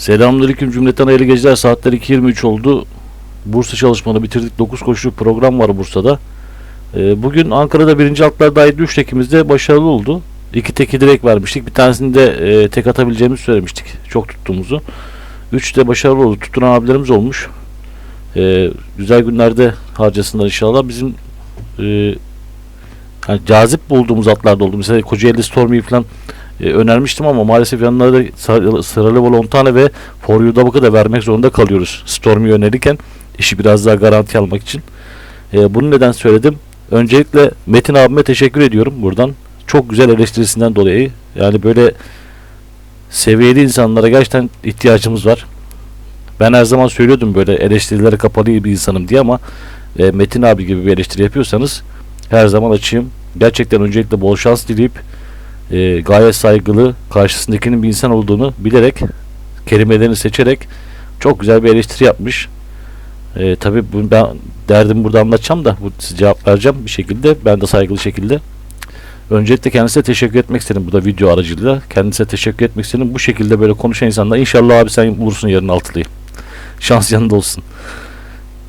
Selamünaleyküm cümleten hayırlı geceler. Saatler 2.23 oldu. Bursa çalışmanı bitirdik. 9 koşuluk program var Bursa'da. Ee, bugün Ankara'da birinci altlarda ait 3 tekimizde başarılı oldu. İki teki direkt vermiştik. Bir tanesini de e, tek atabileceğimizi söylemiştik. Çok tuttuğumuzu. 3 de başarılı oldu. Tutunan abilerimiz olmuş. Ee, güzel günlerde harcasınlar inşallah. Bizim e, yani cazip bulduğumuz atlarda oldu. Mesela Kocaeli Stormy falan e, önermiştim ama maalesef yanına da sıra- sıralı bol 10 tane ve For You Double da vermek zorunda kalıyoruz. Stormy önerirken işi biraz daha garanti almak için. E, bunu neden söyledim? Öncelikle Metin abime teşekkür ediyorum buradan. Çok güzel eleştirisinden dolayı. Yani böyle seviyeli insanlara gerçekten ihtiyacımız var. Ben her zaman söylüyordum böyle eleştirilere kapalı bir insanım diye ama e, Metin abi gibi bir eleştiri yapıyorsanız her zaman açayım. Gerçekten öncelikle bol şans dileyip e, gayet saygılı karşısındakinin bir insan olduğunu bilerek kelimelerini seçerek çok güzel bir eleştiri yapmış. E, tabii ben derdimi burada anlatacağım da bu cevap vereceğim bir şekilde. Ben de saygılı şekilde. Öncelikle kendisine teşekkür etmek istedim bu da video aracılığıyla. Kendisine teşekkür etmek istedim. Bu şekilde böyle konuşan insanlar inşallah abi sen vursun yarın altılıyı. Şans yanında olsun.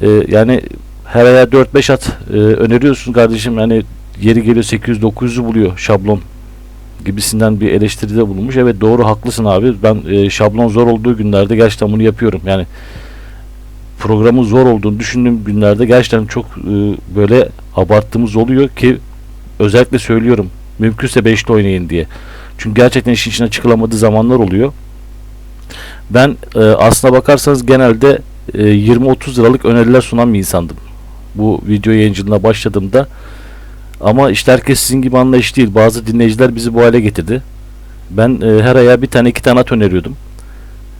E, yani her aya 4-5 at e, öneriyorsun kardeşim. Yani yeri geliyor 800-900'ü buluyor şablon gibisinden bir eleştiride bulunmuş. Evet doğru haklısın abi. Ben e, şablon zor olduğu günlerde gerçekten bunu yapıyorum. Yani programın zor olduğunu düşündüğüm günlerde gerçekten çok e, böyle abarttığımız oluyor ki özellikle söylüyorum. Mümkünse beşli oynayın diye. Çünkü gerçekten işin içine çıkılamadığı zamanlar oluyor. Ben e, aslına bakarsanız genelde e, 20-30 liralık öneriler sunan bir insandım. Bu video yayıncılığına başladığımda ama işte herkes sizin gibi anlayış değil. Bazı dinleyiciler bizi bu hale getirdi. Ben e, her aya bir tane iki tane at öneriyordum.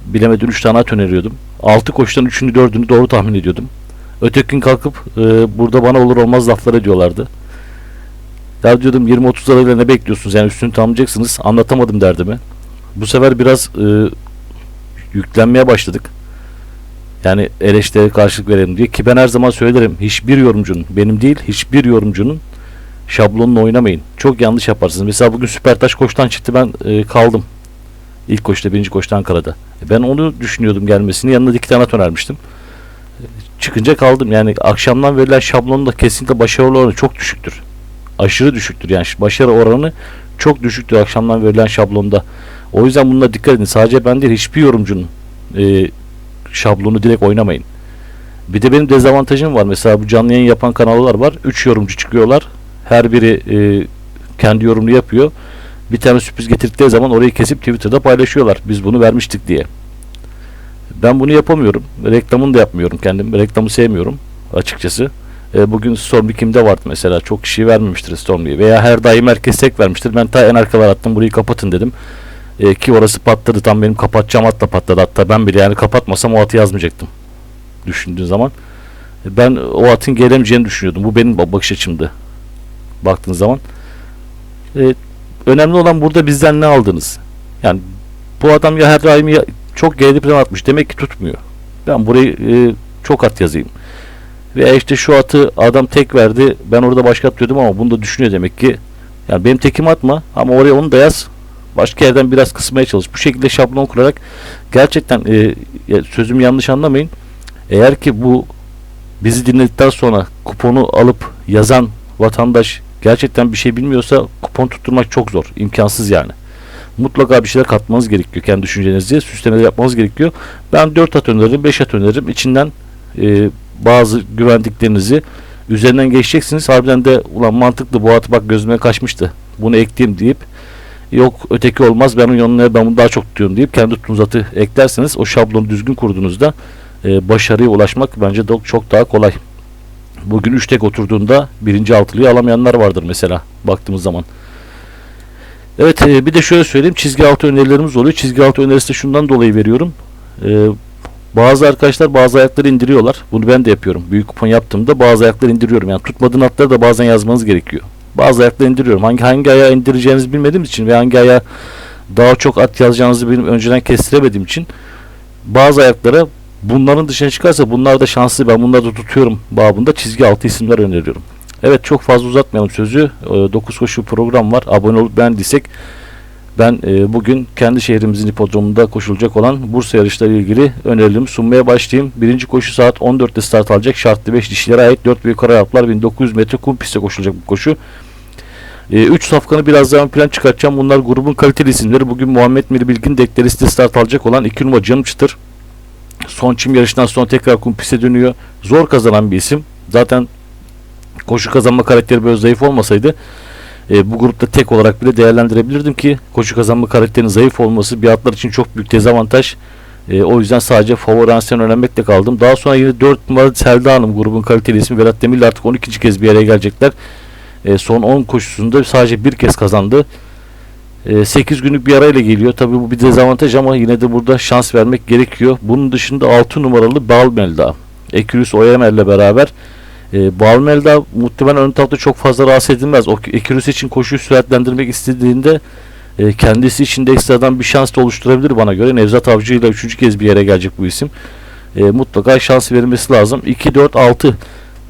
Bilemedin üç tane at öneriyordum. Altı koşudan üçünü dördünü doğru tahmin ediyordum. Öteki gün kalkıp e, burada bana olur olmaz laflar ediyorlardı. Ya diyordum 20-30 lirayla ne bekliyorsunuz yani üstünü tamamlayacaksınız. Anlatamadım derdimi. Bu sefer biraz e, yüklenmeye başladık. Yani eleştiriye karşılık verelim diye ki ben her zaman söylerim hiçbir yorumcunun benim değil hiçbir yorumcunun şablonla oynamayın. Çok yanlış yaparsınız. Mesela bugün Süpertaş koçtan çıktı ben e, kaldım. İlk koşta birinci koşta Ankara'da. E, Ben onu düşünüyordum gelmesini. Yanına iki tane önermiştim. E, Çıkınca kaldım. Yani akşamdan verilen şablonun da kesinlikle başarılı oranı çok düşüktür. Aşırı düşüktür. Yani başarı oranı çok düşüktür akşamdan verilen şablonda. O yüzden bununla dikkat edin. Sadece ben değil hiçbir yorumcunun e, şablonu direkt oynamayın. Bir de benim dezavantajım var. Mesela bu canlı yayın yapan kanallar var. 3 yorumcu çıkıyorlar. Her biri e, kendi yorumunu yapıyor. Bir tane sürpriz getirdikleri zaman orayı kesip Twitter'da paylaşıyorlar. Biz bunu vermiştik diye. Ben bunu yapamıyorum. Reklamını da yapmıyorum kendim. Reklamı sevmiyorum açıkçası. E, bugün Stormy kimde vardı mesela. Çok kişi vermemiştir Stormy'ye. Veya her daim herkes tek vermiştir. Ben ta en arkalar attım. Burayı kapatın dedim. E, ki orası patladı. Tam benim kapatacağım atla patladı. Hatta ben bile yani kapatmasam o atı yazmayacaktım. Düşündüğün zaman. E, Ben o atın gelemeyeceğini düşünüyordum. Bu benim bakış açımdı. Baktığın zaman. E, önemli olan burada bizden ne aldınız? Yani bu adam ya her daim ya çok geride plan atmış. Demek ki tutmuyor. Ben burayı e, çok at yazayım. Veya işte şu atı adam tek verdi. Ben orada başka at diyordum ama bunu da düşünüyor demek ki. Yani benim tekim atma ama oraya onu da yaz. Başka yerden biraz kısmaya çalış. Bu şekilde şablon kurarak gerçekten e, sözümü yanlış anlamayın. Eğer ki bu bizi dinledikten sonra kuponu alıp yazan vatandaş gerçekten bir şey bilmiyorsa kupon tutturmak çok zor. imkansız yani. Mutlaka bir şeyler katmanız gerekiyor kendi düşüncenizce. Süslemeler yapmanız gerekiyor. Ben 4 at öneririm, 5 at öneririm. İçinden e, bazı güvendiklerinizi üzerinden geçeceksiniz. Harbiden de ulan mantıklı bu atı bak gözüme kaçmıştı. Bunu ekleyeyim deyip yok öteki olmaz ben onun yanına ben bunu daha çok tutuyorum deyip kendi tuttuğunuz atı eklerseniz o şablonu düzgün kurduğunuzda e, başarıya ulaşmak bence çok daha kolay. Bugün 3 tek oturduğunda birinci altılıyı alamayanlar vardır mesela baktığımız zaman. Evet e, bir de şöyle söyleyeyim çizgi altı önerilerimiz oluyor. Çizgi altı önerisi de şundan dolayı veriyorum. E, bazı arkadaşlar bazı ayakları indiriyorlar. Bunu ben de yapıyorum. Büyük kupon yaptığımda bazı ayakları indiriyorum. Yani tutmadığın atları da bazen yazmanız gerekiyor. Bazı ayakları indiriyorum. Hangi hangi ayağı indireceğinizi bilmediğim için ve hangi ayağa daha çok at yazacağınızı benim önceden kestiremediğim için bazı ayaklara bunların dışına çıkarsa bunlar da şanslı ben bunları da tutuyorum babında çizgi altı isimler öneriyorum. Evet çok fazla uzatmayalım sözü. 9 koşu program var. Abone olup beğendiysek Ben e, bugün kendi şehrimizin hipodromunda koşulacak olan Bursa yarışları ilgili önerilerimi sunmaya başlayayım. Birinci koşu saat 14'te start alacak. Şartlı 5 dişilere ait 4 büyük kara yaplar 1900 metre kum pistte koşulacak bu koşu. 3 safkanı biraz daha plan çıkartacağım. Bunlar grubun kaliteli isimleri. Bugün Muhammed Miri Bilgin dekleriste start alacak olan 2 numara Canım Çıtır. Son çim yarışından sonra tekrar kum piste dönüyor. Zor kazanan bir isim. Zaten koşu kazanma karakteri böyle zayıf olmasaydı e, bu grupta tek olarak bile değerlendirebilirdim ki koşu kazanma karakterinin zayıf olması bir atlar için çok büyük dezavantaj. E, o yüzden sadece favori ansen öğrenmekle kaldım. Daha sonra yine 4 numara Selda Hanım grubun kaliteli ismi Vedat Demir'le artık 12. kez bir araya gelecekler. E, son 10 koşusunda sadece bir kez kazandı. E, 8 günlük bir arayla geliyor. Tabi bu bir dezavantaj ama yine de burada şans vermek gerekiyor. Bunun dışında 6 numaralı Balmelda. Ekürüs Oyamer'le beraber e, Balmelda muhtemelen ön tarafta çok fazla rahatsız edilmez. O Ekürüs için koşuyu süratlendirmek istediğinde e, kendisi için de ekstradan bir şans da oluşturabilir bana göre. Nevzat Avcı ile 3. kez bir yere gelecek bu isim. E, mutlaka şans verilmesi lazım. 2, 4, 6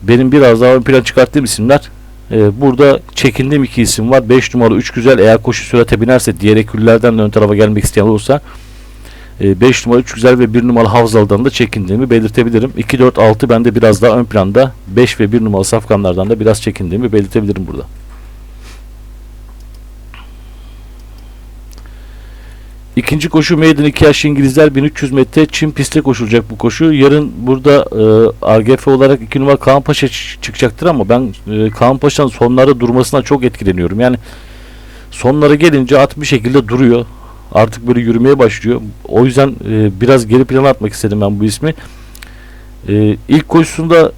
benim biraz daha ön plan çıkarttığım isimler. Ee, burada çekindiğim iki isim var. 5 numara 3 güzel eğer koşu sürate binerse diğer ekürlerden de ön tarafa gelmek isteyen olursa 5 numara 3 güzel ve 1 numaralı Havzalı'dan da çekindiğimi belirtebilirim. 2 4 6 bende biraz daha ön planda. 5 ve 1 numaralı safkanlardan da biraz çekindiğimi belirtebilirim burada. İkinci koşu Maiden 2 yaş İngilizler 1300 metre Çin pistte koşulacak bu koşu. Yarın burada e, AGF olarak 2 numara Kaan Paşa çıkacaktır ama ben e, Kaan Paşa'nın sonlarda durmasına çok etkileniyorum. Yani sonlara gelince at bir şekilde duruyor. Artık böyle yürümeye başlıyor. O yüzden e, biraz geri plana atmak istedim ben bu ismi. E, ilk koşusunda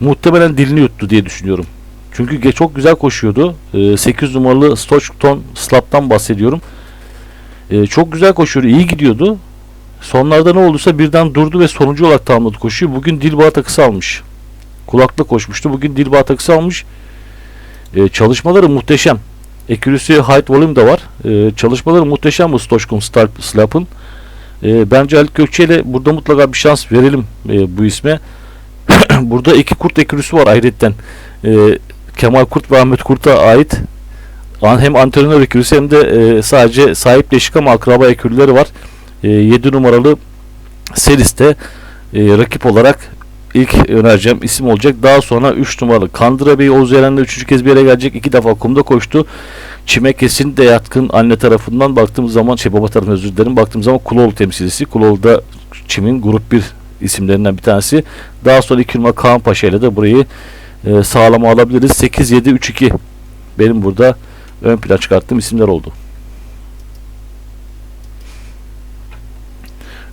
muhtemelen dilini yuttu diye düşünüyorum. Çünkü çok güzel koşuyordu. E, 8 numaralı Stockton Slap'tan bahsediyorum. Ee, çok güzel koşuyordu. iyi gidiyordu. Sonlarda ne olduysa birden durdu ve sonuncu olarak tamamladı koşuyu. Bugün Dilbağ takısı almış. Kulakla koşmuştu. Bugün Dilbağ takısı almış. Ee, çalışmaları muhteşem. Accuracy Height Volume da var. Ee, çalışmaları muhteşem bu Stoşkun Slap'ın. Ee, bence Halit Gökçe ile burada mutlaka bir şans verelim e, bu isme. burada iki kurt ekürüsü var ayrıca. Ee, Kemal Kurt ve Ahmet Kurt'a ait hem antrenör ekürüsü hem de e, sadece sahipleşik ama akraba ekürleri var. E, 7 numaralı Seris'te e, rakip olarak ilk önereceğim isim olacak. Daha sonra 3 numaralı Kandıra Bey Oğuz Eren'le 3. kez bir yere gelecek. 2 defa kumda koştu. Çime kesin de yatkın anne tarafından baktığımız zaman şey baba tarafından özür dilerim. Baktığımız zaman Kuloğlu temsilcisi. Kuloğlu da Çim'in grup 1 isimlerinden bir tanesi. Daha sonra 2 numara Kaan Paşa ile de burayı e, sağlama alabiliriz. 8-7-3-2 benim burada ön plan çıkarttığım isimler oldu.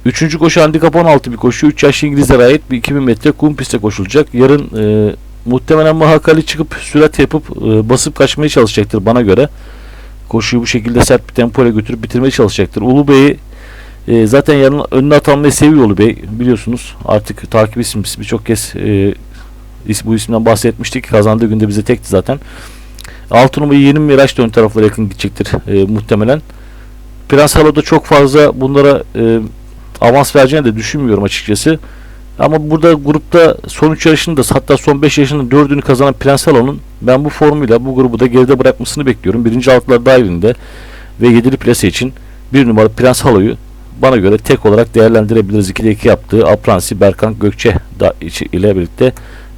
Üçüncü koşu handikap 16 bir koşu. 3 yaşlı İngilizlere ait bir 2000 metre kum pistte koşulacak. Yarın e, muhtemelen Mahakali çıkıp sürat yapıp e, basıp kaçmaya çalışacaktır bana göre. Koşuyu bu şekilde sert bir tempo ile götürüp bitirmeye çalışacaktır. Ulu Bey'i e, zaten yarın önüne atanmayı seviyor Ulu Bey. Biliyorsunuz artık takip isimimiz birçok kez e, bu isimden bahsetmiştik. Kazandığı günde bize tekti zaten. 6 numara yeni Miraç da ön taraflara yakın gidecektir e, muhtemelen. Prens Halo'da çok fazla bunlara e, avans vereceğini de düşünmüyorum açıkçası. Ama burada grupta son 3 yarışında hatta son 5 yarışında 4'ünü kazanan Prens Halo'nun ben bu formuyla bu grubu da geride bırakmasını bekliyorum. Birinci altlar dahilinde ve 7'li plase için bir numara Prens Halo'yu bana göre tek olarak değerlendirebiliriz. 2'de 2 yaptığı Apransi Berkan Gökçe ile birlikte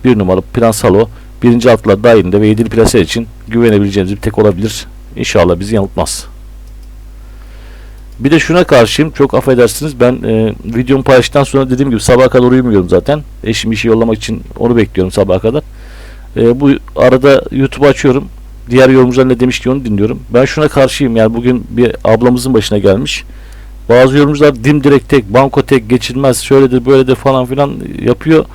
bir numara Prens Halo birinci altlar dahilinde ve yedili plase için güvenebileceğimiz bir tek olabilir. İnşallah bizi yanıltmaz. Bir de şuna karşıyım. Çok affedersiniz. Ben e, videomu paylaştıktan sonra dediğim gibi sabaha kadar uyumuyorum zaten. Eşim işi yollamak için onu bekliyorum sabaha kadar. E, bu arada YouTube açıyorum. Diğer yorumcular ne demiş ki onu dinliyorum. Ben şuna karşıyım. Yani bugün bir ablamızın başına gelmiş. Bazı yorumcular dimdirek tek, banko tek geçilmez, şöyledir böyledir falan filan yapıyor.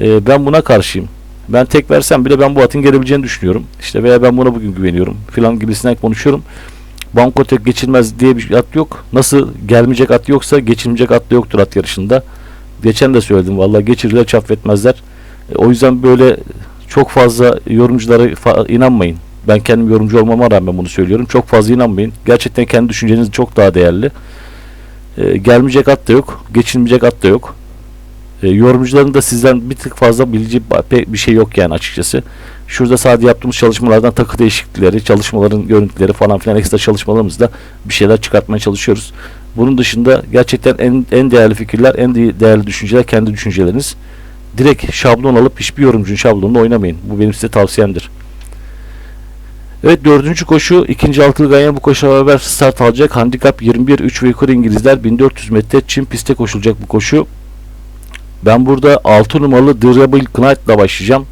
E, ben buna karşıyım. Ben tek versem bile ben bu atın gelebileceğini düşünüyorum. İşte veya ben buna bugün güveniyorum filan gibisinden konuşuyorum. Banko tek geçilmez diye bir at yok. Nasıl gelmeyecek at yoksa geçilmeyecek at da yoktur at yarışında. Geçen de söyledim vallahi geçirirler çaffetmezler. E, o yüzden böyle çok fazla yorumculara fa- inanmayın. Ben kendim yorumcu olmama rağmen bunu söylüyorum. Çok fazla inanmayın. Gerçekten kendi düşünceniz çok daha değerli. E, gelmeyecek at da yok. Geçilmeyecek at da yok. E, yorumcuların da sizden bir tık fazla bileceği bir şey yok yani açıkçası. Şurada sadece yaptığımız çalışmalardan takı değişiklikleri, çalışmaların görüntüleri falan filan ekstra çalışmalarımızda bir şeyler çıkartmaya çalışıyoruz. Bunun dışında gerçekten en, en değerli fikirler, en de- değerli düşünceler kendi düşünceleriniz. Direkt şablon alıp hiçbir yorumcunun şablonunu oynamayın. Bu benim size tavsiyemdir. Evet dördüncü koşu ikinci altılı ganyan bu koşuyla beraber start alacak. Handikap 21 3 ve yukarı İngilizler 1400 metre Çin pistte koşulacak bu koşu. Ben burada 6 numaralı Durable Knight ile başlayacağım.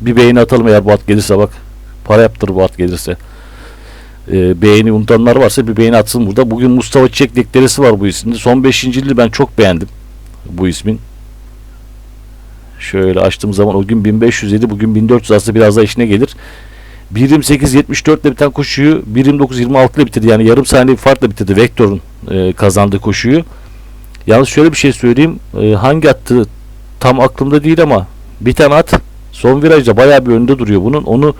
Bir beğeni atalım eğer bu at gelirse bak. Para yaptır bu at gelirse. Ee, beğeni unutanlar varsa bir beğeni atsın burada. Bugün Mustafa Çiçek deklaresi var bu isimde. Son 5. yılı ben çok beğendim bu ismin. Şöyle açtığım zaman o gün 1507 bugün 1400 aslında biraz daha işine gelir. 1.28.74 ile biten koşuyu 1.29.26 ile bitirdi. Yani yarım saniye bir farkla bitirdi Vektor'un e, kazandığı koşuyu. Yalnız şöyle bir şey söyleyeyim. E, hangi attı tam aklımda değil ama bir tane at son virajda bayağı bir önde duruyor bunun. Onu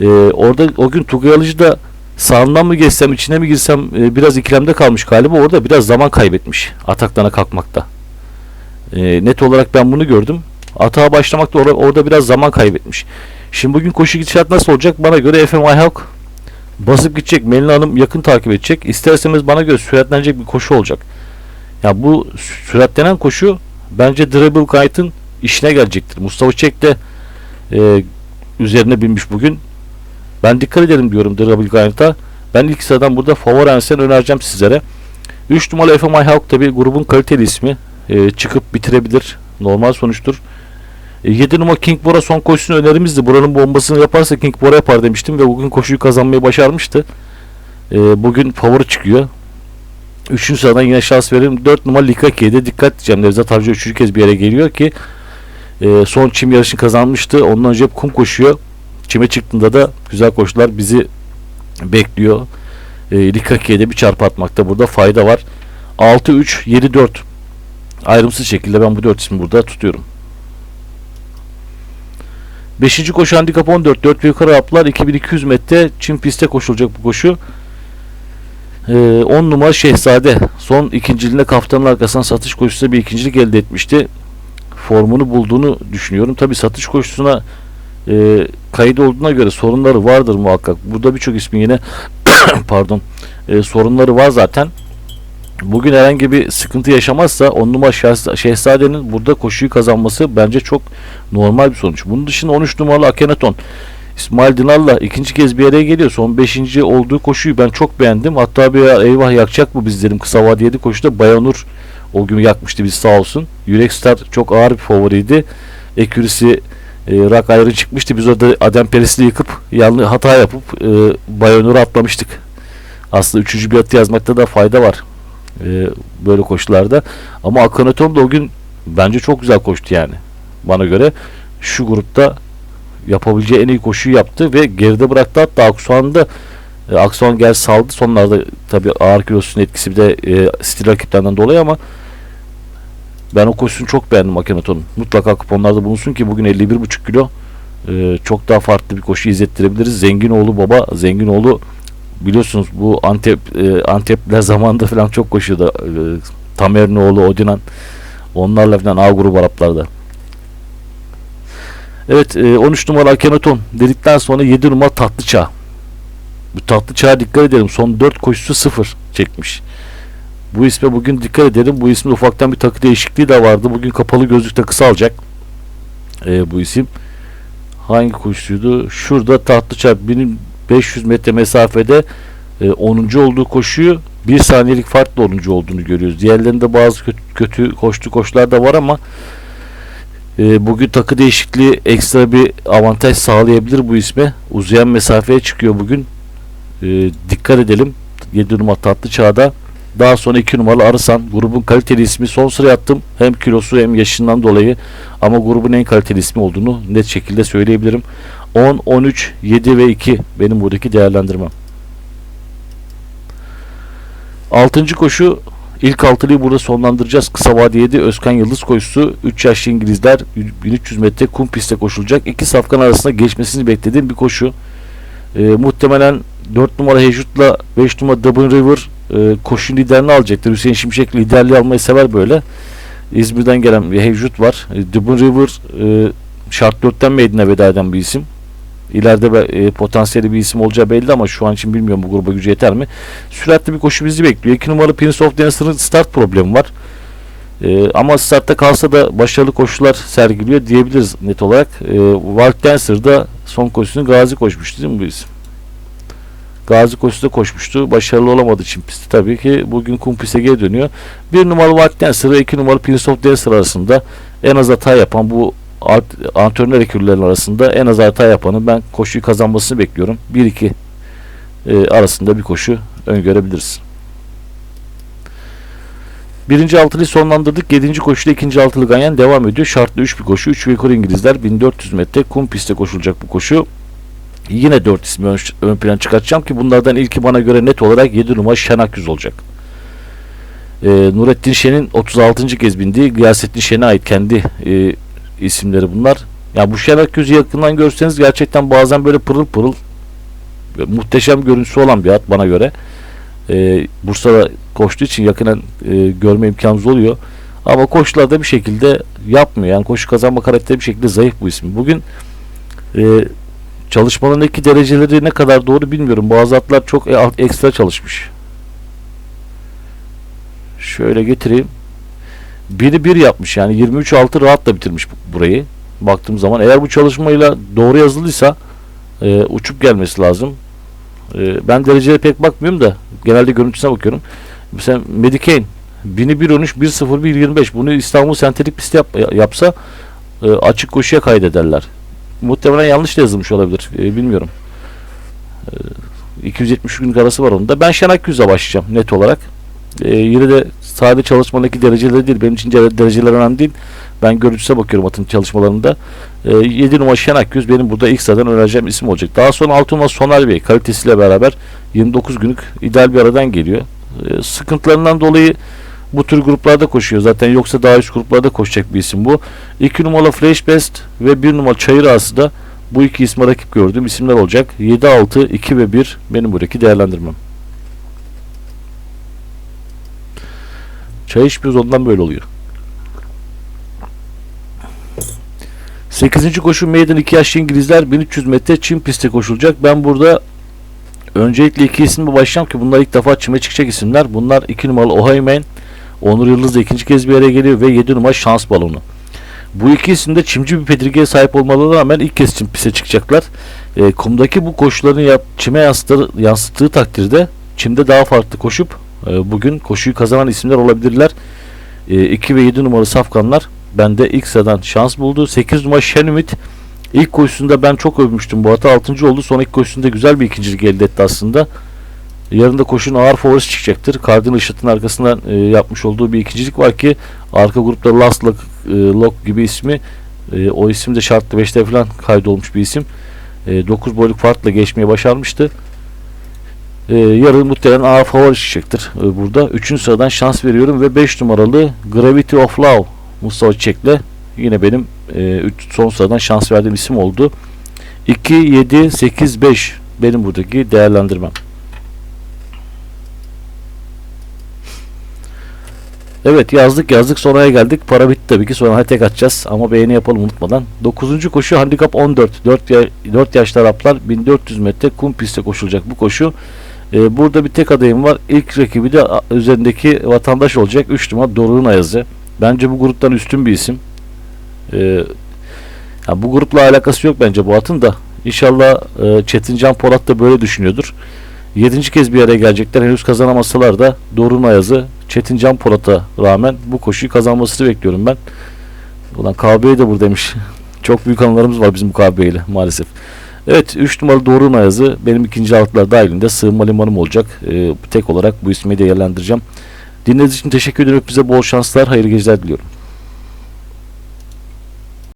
e, orada o gün Tugay Alıcı da sağından mı geçsem içine mi girsem e, biraz ikilemde kalmış galiba. Orada biraz zaman kaybetmiş ataklana kalkmakta. E, net olarak ben bunu gördüm. Atağa başlamakta or- orada biraz zaman kaybetmiş. Şimdi bugün koşu gidişat nasıl olacak? Bana göre FM Ayhawk basıp gidecek. Melina Hanım yakın takip edecek. İsterseniz bana göre süratlenecek bir koşu olacak. Ya bu süratlenen koşu bence Dribble Guide'ın işine gelecektir. Mustafa Çek de e, üzerine binmiş bugün. Ben dikkat edelim diyorum Dribble Guide'a. Ben ilk sıradan burada favori Ensen önereceğim sizlere. 3 numaralı FM Ayhawk tabi grubun kaliteli ismi. E, çıkıp bitirebilir. Normal sonuçtur. 7 numara King Bora son koşusunu önerimizdi. Buranın bombasını yaparsa King Bora yapar demiştim ve bugün koşuyu kazanmayı başarmıştı. Ee, bugün favori çıkıyor. Üçüncü sıradan yine şans verelim. 4 numara Likaki'ye dikkat edeceğim. Nevzat Avcı üçüncü kez bir yere geliyor ki e, son çim yarışını kazanmıştı. Ondan önce hep kum koşuyor. Çime çıktığında da güzel koşular bizi bekliyor. E, Likaki'ye de bir çarpı atmakta burada fayda var. 6-3-7-4 ayrımsız şekilde ben bu 4 ismi burada tutuyorum. Beşinci koşu handikap 14. 4 ve yukarı haplar 2200 metre Çin pistte koşulacak bu koşu. 10 numara Şehzade son ikinciliğinde kaftanın arkasından satış koşusunda bir ikincilik elde etmişti. Formunu bulduğunu düşünüyorum. Tabi satış koşusuna e, kayıt olduğuna göre sorunları vardır muhakkak. Burada birçok ismin yine pardon e, sorunları var zaten. Bugün herhangi bir sıkıntı yaşamazsa 10 numara Şehz- Şehzade'nin burada koşuyu kazanması bence çok normal bir sonuç. Bunun dışında 13 numaralı Akenaton İsmail Dinal'la ikinci kez bir araya geliyor. Son 5. olduğu koşuyu ben çok beğendim. Hatta bir ara, eyvah yakacak mı biz dedim kısa vadeli koşuda Bayanur o gün yakmıştı biz sağ olsun. Yürek Star çok ağır bir favoriydi. Ekürisi e, rak ayrı çıkmıştı. Biz orada Adem Peres'i yıkıp yanlış hata yapıp e, Bayanur'u atlamıştık. Aslında üçüncü bir atı yazmakta da fayda var. E, böyle koşularda. Ama Akhenaton da o gün bence çok güzel koştu yani. Bana göre şu grupta yapabileceği en iyi koşuyu yaptı ve geride bıraktı hatta Aksuan'da e, Aksuan gel saldı sonlarda tabi ağır kilosunun etkisi bir de e, stil rakiplerinden dolayı ama ben o koşusunu çok beğendim Akhenaton'un. Mutlaka kuponlarda bulunsun ki bugün 51,5 kilo e, çok daha farklı bir koşu izlettirebiliriz. Zenginoğlu baba Zenginoğlu biliyorsunuz bu Antep e, Antepler zamanında falan çok koşuyordu. E, Tamer'in oğlu Odinan onlarla falan A grubu Araplarda. Evet e, 13 numara Akhenaton dedikten sonra 7 numara Tatlıçağ. Bu Tatlıçağ'a dikkat edelim. Son 4 koşusu 0 çekmiş. Bu isme bugün dikkat edelim. Bu ismin ufaktan bir takı değişikliği de vardı. Bugün kapalı gözlük takısı alacak. E, bu isim. Hangi koşusuydu? Şurada Tatlıçağ 1500 metre mesafede e, 10. olduğu koşuyu 1 saniyelik farklı 10. olduğunu görüyoruz. Diğerlerinde bazı kötü, kötü koştu koşular da var ama e, bugün takı değişikliği ekstra bir avantaj sağlayabilir bu isme. Uzayan mesafeye çıkıyor bugün. E, dikkat edelim. 7 numara tatlı çağda. Daha sonra 2 numaralı Arısan. Grubun kaliteli ismi son sıraya attım. Hem kilosu hem yaşından dolayı. Ama grubun en kaliteli ismi olduğunu net şekilde söyleyebilirim. 10, 13, 7 ve 2 benim buradaki değerlendirmem. Altıncı koşu İlk altılıyı burada sonlandıracağız. Kısa vade 7 Özkan Yıldız koşusu. 3 yaşlı İngilizler 1300 metre kum pistte koşulacak. İki safkan arasında geçmesini beklediğim bir koşu. Ee, muhtemelen 4 numara Hejut'la 5 numara Dublin River e, koşu liderini alacaktır. Hüseyin Şimşek liderliği almayı sever böyle. İzmir'den gelen bir Hejut var. E, Dublin River e, şart 4'ten meydana veda eden bir isim. İleride e, potansiyeli bir isim olacağı belli ama şu an için bilmiyorum bu gruba gücü yeter mi. Süratli bir koşu bizi bekliyor. 2 numaralı Prince of Dancer'ın start problemi var. E, ama startta kalsa da başarılı koşular sergiliyor diyebiliriz net olarak. E, Wild Dancer'da son koşusunu Gazi koşmuştu değil mi bu isim? Gazi koşuda koşmuştu. Başarılı olamadığı için pisti tabii ki bugün kum piste geri dönüyor. Bir numaralı Wild Dancer ve iki numaralı Prince of Dancer arasında en az hata yapan bu antrenör ekürlerin arasında en az hata yapanın ben koşuyu kazanmasını bekliyorum. 1-2 e, arasında bir koşu öngörebiliriz. Birinci altılıyı sonlandırdık. Yedinci koşuda ikinci altılı ganyan devam ediyor. Şartlı 3 bir koşu. 3 yukarı İngilizler 1400 metre kum pistte koşulacak bu koşu. Yine 4 ismi ön, ön plan çıkartacağım ki bunlardan ilki bana göre net olarak 7 numara Şenak Yüz olacak. Ee, Nurettin Şen'in 36. kez bindiği Gıyasettin Şen'e ait kendi e, isimleri bunlar. Ya bu Şenak Yüz'ü yakından görseniz gerçekten bazen böyle pırıl pırıl böyle muhteşem görüntüsü olan bir at bana göre. Ee, Bursa'da koştuğu için yakından e, görme imkanımız oluyor. Ama koşularda bir şekilde yapmıyor. Yani koşu kazanma karakteri bir şekilde zayıf bu isim. Bugün e, çalışmalarındaki dereceleri ne kadar doğru bilmiyorum. Bazı atlar çok e- ekstra çalışmış. Şöyle getireyim. Biri bir yapmış yani 23-6 rahat da bitirmiş bu- burayı. Baktığım zaman eğer bu çalışmayla doğru yazıldıysa e, uçup gelmesi lazım. E, ben dereceye pek bakmıyorum da genelde görüntüsüne bakıyorum. Mesela Medicaid 1001 1.01 1.25 bunu İstanbul sentetik pistte yap, yapsa e, açık koşuya kaydederler. Muhtemelen yanlış da yazılmış olabilir. E, bilmiyorum. E, 270 gün arası var onda. Ben Şenak Yüz'e başlayacağım net olarak. E, yine de sade çalışmadaki dereceleri değil. Benim için de- dereceler önemli değil. Ben görüntüsüne bakıyorum atın çalışmalarında. E, 7 numara Şenak Yüz benim burada ilk sıradan önereceğim isim olacak. Daha sonra 6 numara Soner Bey kalitesiyle beraber 29 günlük ideal bir aradan geliyor. E, sıkıntılarından dolayı bu tür gruplarda koşuyor. Zaten yoksa daha üst gruplarda koşacak bir isim bu. 2 numaralı Fresh Best ve 1 numaralı Çayır Ağası da bu iki isme rakip gördüğüm isimler olacak. 7, 6, 2 ve 1 benim buradaki değerlendirmem. Çay içmiyoruz ondan böyle oluyor. 8. koşu Maiden 2 yaşlı İngilizler 1300 metre Çin pistte koşulacak. Ben burada öncelikle iki isimle başlayacağım ki bunlar ilk defa çime çıkacak isimler. Bunlar 2 numaralı Ohio Man, Onur Yıldız da ikinci kez bir araya geliyor ve 7 numara Şans Balonu. Bu iki isim de çimci bir pedirgeye sahip olmalarına rağmen ilk kez çim piste çıkacaklar. E, kumdaki bu koşuların yap, çime yansıttığı takdirde çimde daha farklı koşup e, bugün koşuyu kazanan isimler olabilirler. 2 ve 7 numaralı safkanlar bende ilk sıradan şans buldu. 8 numara Şen Ümit ilk koşusunda ben çok övmüştüm. Bu hata 6. oldu. Son ilk koşusunda güzel bir ikincilik elde etti aslında. Yarın da koşunun ağır favorisi çıkacaktır. Cardinal Işıt'ın arkasından e, yapmış olduğu bir ikincilik var ki arka grupta Last Lock, e, Lock gibi ismi e, o isim de şartlı 5'te falan kaydolmuş bir isim. E, 9 boyluk farkla geçmeyi başarmıştı. E, yarın muhtemelen ağır favori çıkacaktır e, burada. 3. sıradan şans veriyorum ve 5 numaralı Gravity of Love Mustafa Çiçek'le yine benim e, üç, son sıradan şans verdiğim isim oldu. 2, 7, 8, 5 benim buradaki değerlendirmem. Evet yazdık yazdık sonraya geldik. Para bitti tabii ki sonra tek atacağız ama beğeni yapalım unutmadan. 9. koşu handikap 14. 4, ya, 4 yaşlı Araplar 1400 metre kum pistte koşulacak bu koşu. Ee, burada bir tek adayım var. İlk rakibi de üzerindeki vatandaş olacak. 3 numara Doruk'un Ayazı. Bence bu gruptan üstün bir isim. Ee, ya bu grupla alakası yok bence bu atın da. İnşallah e, Çetincan Polat da böyle düşünüyordur. 7. kez bir araya gelecekler. Henüz kazanamasalar da Dorun Ayaz'ı Çetin Can Polat'a rağmen bu koşuyu kazanmasını bekliyorum ben. Ulan KB'yi de buradaymış. Çok büyük anılarımız var bizim bu KB ile maalesef. Evet 3 numaralı Dorun Ayaz'ı benim ikinci altlar dahilinde sığınma limanım olacak. Ee, tek olarak bu ismi değerlendireceğim. Dinlediğiniz için teşekkür ederim. Bize bol şanslar, hayırlı geceler diliyorum.